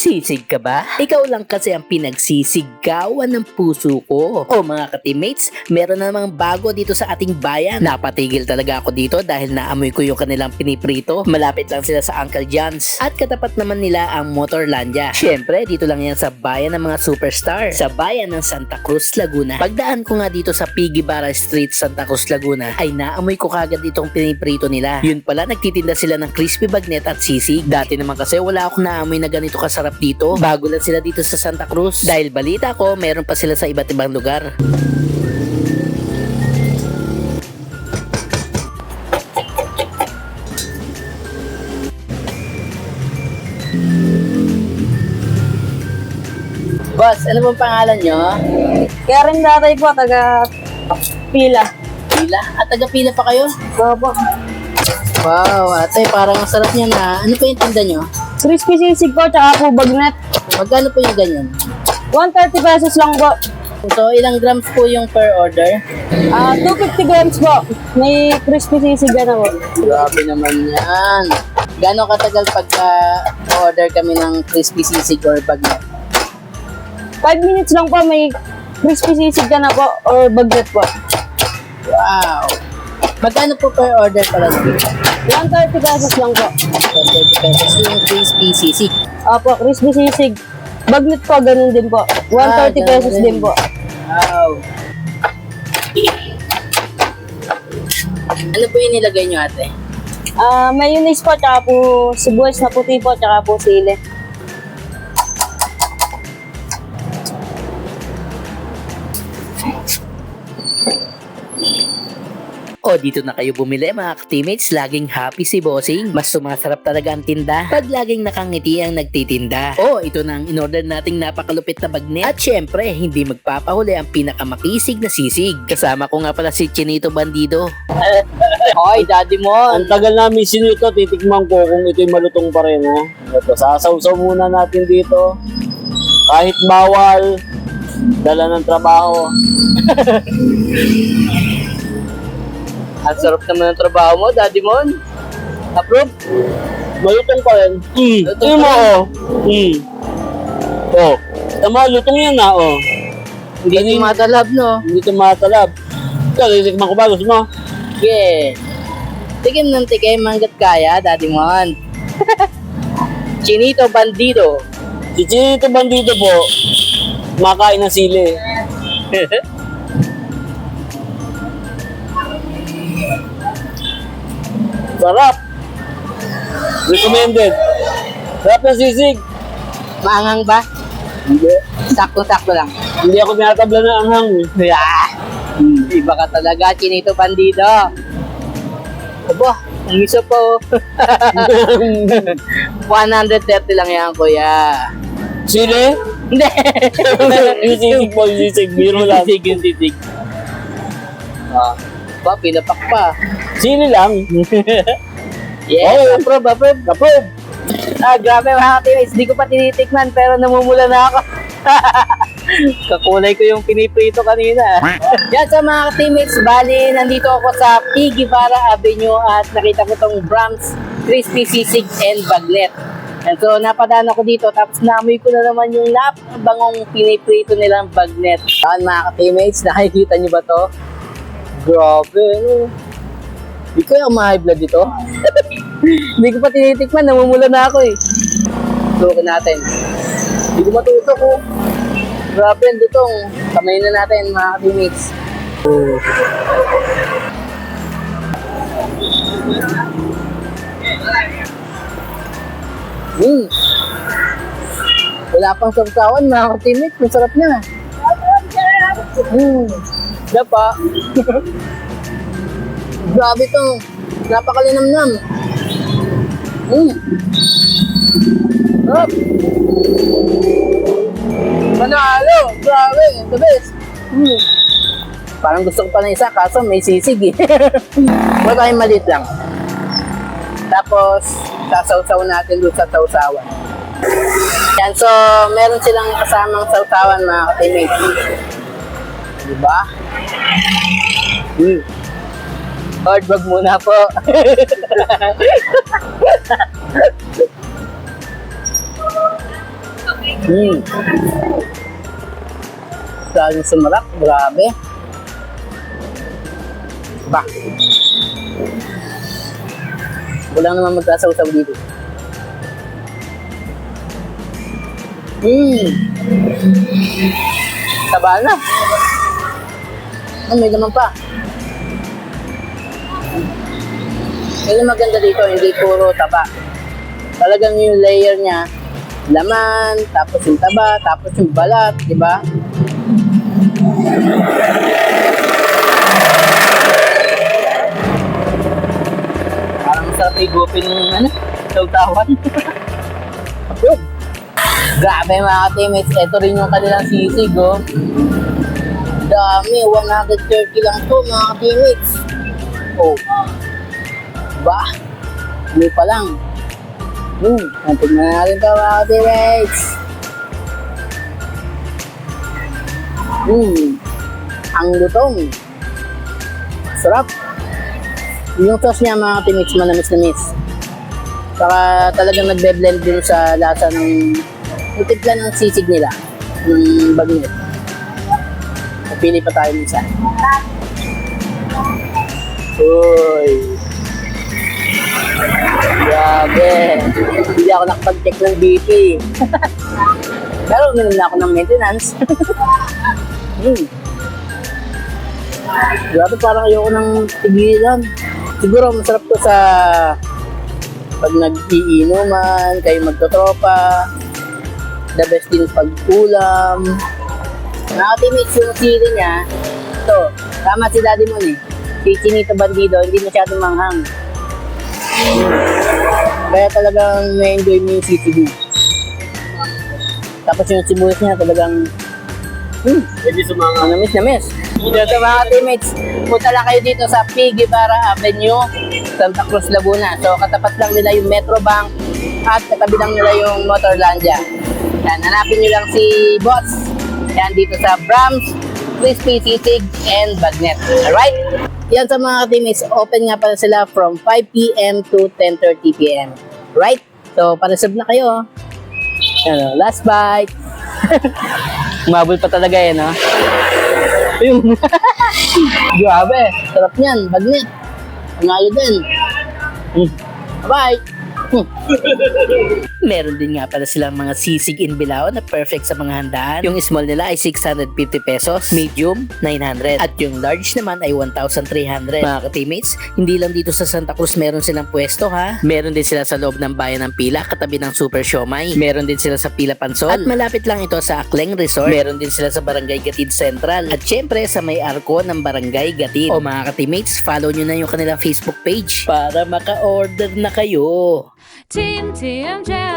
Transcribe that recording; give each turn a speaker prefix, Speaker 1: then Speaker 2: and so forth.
Speaker 1: Nagsisig ka ba? Ikaw lang kasi ang pinagsisigawan ng puso ko. O mga ka-teammates, meron na namang bago dito sa ating bayan. Napatigil talaga ako dito dahil naamoy ko yung kanilang piniprito. Malapit lang sila sa Uncle John's. At katapat naman nila ang Motorlandia. Syempre, dito lang yan sa bayan ng mga superstar. Sa bayan ng Santa Cruz, Laguna. Pagdaan ko nga dito sa Piggy Barra Street, Santa Cruz, Laguna, ay naamoy ko kagad itong piniprito nila. Yun pala, nagtitinda sila ng crispy bagnet at sisig. Dati naman kasi wala akong naamoy na ganito kasarap dito. Bago lang sila dito sa Santa Cruz. Dahil balita ko, meron pa sila sa iba't ibang lugar. Boss, ano bang pangalan nyo?
Speaker 2: Kaya rin datay po, taga pila.
Speaker 1: Pila? At taga-pila pa kayo?
Speaker 2: Opo.
Speaker 1: Wow, ate, parang ang sarap niya na. Ano pa yung tinda nyo?
Speaker 2: Crispy sisig po, tsaka po bagnet.
Speaker 1: Magkano po yung ganyan?
Speaker 2: 130 pesos lang po.
Speaker 1: So, ilang grams po yung per order?
Speaker 2: Ah, 250 grams po. May crispy sisig na po.
Speaker 1: Grabe naman yan. Gano'ng katagal pagka order kami ng crispy sisig or bagnet?
Speaker 2: 5 minutes lang po, may crispy sisig ka na po or bagnet po.
Speaker 1: Wow! Magkano po per order pala dito?
Speaker 2: 130 pesos lang po.
Speaker 1: 130 pesos yung crispy sisig.
Speaker 2: Opo, crispy sisig. Bagnet po, ganun din po. 130
Speaker 1: Ah,
Speaker 2: pesos
Speaker 1: din.
Speaker 2: po.
Speaker 1: Wow! Ano po yung nilagay nyo ate?
Speaker 2: Ah, mayonnaise po, tsaka po sibuyas na puti po, tsaka po sili.
Speaker 1: O dito na kayo bumili mga teammates, laging happy si Bossing. Mas sumasarap talaga ang tinda pag laging nakangiti ang nagtitinda. O ito na ang inorder nating napakalupit na bagnet. At syempre, hindi magpapahuli ang pinakamakisig na sisig. Kasama ko nga pala si Chinito Bandido. Hoy, daddy mo!
Speaker 3: Ang tagal namin sinito, titikman ko kung ito'y malutong pa rin. Ha? Ito, sasawsaw muna natin dito. Kahit bawal, dala ng trabaho.
Speaker 1: Ang sarap naman ng trabaho mo, daddy mo. Approve?
Speaker 3: Malutong pa rin. Mm. Tingnan mo, oh. Mm. Oh. Tama, lutong yan na, oh.
Speaker 1: Hindi
Speaker 3: Kanin-
Speaker 1: matalab, no?
Speaker 3: Hindi ito matalab. Ito, titikman ko ba? Gusto mo?
Speaker 1: Yeah. Tikim ng tikim hanggat kaya, daddy mon. Chinito Bandido.
Speaker 3: Si Chinito Bandido po, makain ng sili. Sarap. Recommended. Sarap ng sisig.
Speaker 1: Maanghang ba?
Speaker 3: Hindi.
Speaker 1: Sakto-sakto lang.
Speaker 3: Hindi ako tinatabla ng anghang. eh.
Speaker 1: Yeah. Iba ka talaga, Chinito Bandido. Aba, ang isa po. 130 lang yan, kuya.
Speaker 3: Sili?
Speaker 1: Hindi.
Speaker 3: yung sisig po, yung sisig. Biro lang.
Speaker 1: Sisig yung sisig. Ah, ba, pinapak pa.
Speaker 3: Sili lang.
Speaker 1: Yes,
Speaker 3: Okay.
Speaker 1: approve, approve.
Speaker 3: Approve.
Speaker 1: Ah, grabe mga teammates. Di ko pa tinitikman pero namumula na ako. Kakulay ko yung piniprito kanina. Yan sa mga teammates, bali nandito ako sa P. Guevara Avenue at nakita ko tong Brahms Crispy Sisig and Bagnet. And so napadaan ako dito tapos naamoy ko na naman yung napakabangong piniprito nilang bagnet. Yan mga teammates, nakikita niyo ba to? Grabe, ano? Di ko yung ma-high blood dito. Hindi ko pa tinitikman, namumula na ako eh. Sukin natin. Hindi ko matutok oh. Grabe, ang dutong. Kamay na natin mga teammates. Oh. Hmm. Wala pang sarsawan mga teammates. Masarap na. Hmm. Dapa. Grabe to. Napakalinamnam. Mm. Sarap. Manalo. Grabe. The best. Mm. Parang gusto ko pa ng isa, kaso may sisig eh. Huwag tayong maliit lang. Tapos, sasawsaw natin doon sa sausawan. Yan, so, meron silang kasamang sausawan mga ka-teammates. Diba? Mm. Hard wag muna po. Hmm. Galing sumarap, grabe. Ba. Wala naman magkasaw-saw dito. Hmm. Taba na. Oh, may naman pa. Yun yung maganda dito, hindi puro taba. Talagang yung layer niya, laman, tapos yung taba, tapos yung balat, di ba? Parang sarap igupin ng ano, tawtawan. Grabe mga teammates, ito rin yung kanilang sisig, oh. Dami, 130 lang to mga teammates. Oh. Ba? Hindi pa lang. Hmm, tingnan natin ito mga teammates. Hmm, ang lutong. Sarap. Yung sauce niya mga teammates, manamis-namis. Saka talagang nagbe-blend din sa lasa ng yung timpla ng sisig nila. Ng bagnet. Pili pa tayo isa. Uy. Grabe. Hindi ako nakapag-check ng BP. Pero uminom na ako ng maintenance. hmm. Grabe, parang ayoko ng tigilan. Siguro masarap to sa pag nag-iinuman, kayo magtotropa. The best din pag ulam. Teammates, yung sili niya, ito, tama si Daddy Mon eh. Si Chinito Bandido, hindi masyadong manghang. Kaya talagang na-enjoy mo yung niya. Tapos yung sibuyas niya talagang, hmm,
Speaker 3: Pwede sa mga
Speaker 1: ang namis namis. Dito mga teammates, punta lang kayo dito sa P. Guevara Avenue, Santa Cruz, Laguna. So katapat lang nila yung Metro Bank at katabi lang nila yung Motorlandia. Yan, hanapin nyo lang si Boss. Yan dito sa Brahms, Crispy Sisig, and Bagnet. Alright? Yan sa mga teammates, open nga pala sila from 5pm to 10.30pm. Right? So, paresab na kayo. Ano, last bite. Umabol pa talaga eh, no? Ayun. Grabe. Sarap niyan. Bagnet. Pangayo din. Hmm. Bye. Meron din nga pala silang mga sisig in Bilao na perfect sa mga handaan. Yung small nila ay 650 pesos, medium 900 at yung large naman ay 1,300. Mga ka-teammates, hindi lang dito sa Santa Cruz meron silang pwesto ha. Meron din sila sa loob ng bayan ng Pila katabi ng Super Siomay. Meron din sila sa Pila Pansol. At malapit lang ito sa Akleng Resort. Meron din sila sa Barangay Gatid Central. At syempre sa may arko ng Barangay Gatid. O mga ka-teammates, follow nyo na yung kanilang Facebook page para maka-order na kayo.
Speaker 4: Team TMJ.